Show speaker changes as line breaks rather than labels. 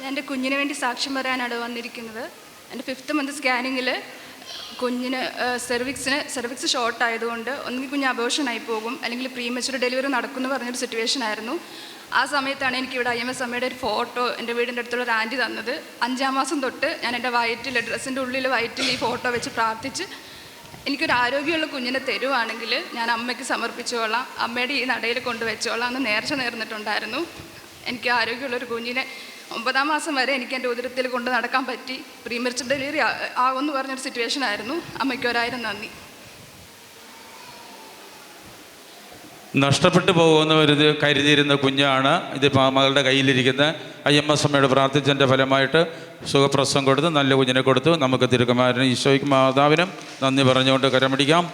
ഞാൻ എന്റെ കുഞ്ഞിന് വേണ്ടി സാക്ഷ്യം പറയാനാണ് വന്നിരിക്കുന്നത്. എന്റെ ഫിഫ്ത്ത് മന്ത് സ്കാനിങ്ങിൽ കുഞ്ഞിന് സെർവിക്സിന് സെർവിക്സ് ഷോർട്ട് ആയതുകൊണ്ട് ഒന്നുകിൽ കുഞ്ഞ് അബോഷനായി പോകും അല്ലെങ്കിൽ പ്രീമച്ചുർ ഡെലിവറി നടക്കുമെന്ന് പറഞ്ഞൊരു സിറ്റുവേഷൻ ആയിരുന്നു. ആ സമയത്താണ് എനിക്ക് ഇവിടെ ഐ എം എസ് അമ്മയുടെ ഒരു ഫോട്ടോ എന്റെ വീടിന്റെ അടുത്തുള്ള ഒരു ആന്റി തന്നത്. അഞ്ചാം മാസം തൊട്ട് ഞാൻ എന്റെ വയറ്റിൽ ഡ്രസ്സിന്റെ ഉള്ളിൽ വയറ്റിൽ ഈ ഫോട്ടോ വെച്ച് പ്രാർത്ഥിച്ച് എനിക്കൊരു ആരോഗ്യമുള്ള കുഞ്ഞിനെ തരുവാണെങ്കിൽ ഞാൻ അമ്മയ്ക്ക് സമർപ്പിച്ചോളാം അമ്മയുടെ ഈ നടയിൽ കൊണ്ടുവച്ചോളാം എന്ന് നേർച്ച നേർന്നിട്ടുണ്ടായിരുന്നു. എനിക്ക് ആരോഗ്യമുള്ളൊരു കുഞ്ഞിനെ ഒമ്പതാം മാസം വരെ എനിക്ക് എന്റെ ഉദരത്തിൽ കൊണ്ട് നടക്കാൻ പറ്റി. പ്രീമിയർച്ച് ഡെലിവറി ആകുമെന്ന് പറഞ്ഞൊരു സിറ്റുവേഷൻ ആയിരുന്നു. അമ്മയ്ക്ക് ഒരായിരം നന്ദി.
നഷ്ടപ്പെട്ടു പോകുമെന്ന് കരുതി കരുതിയിരുന്ന കുഞ്ഞാണ് ഇത് മകളുടെ കയ്യിലിരിക്കുന്ന. ഐ എം എസ് അമ്മയോട് പ്രാർത്ഥിച്ചതിന്റെ ഫലമായിട്ട് സുഖപ്രസവം കൊടുത്ത് നല്ല കുഞ്ഞിനെ കൊടുത്തു. നമുക്ക് തിരുക്കുമാരനും ഈശോയ്ക്കും മാതാവിനും നന്ദി പറഞ്ഞുകൊണ്ട് കരമടിക്കാം.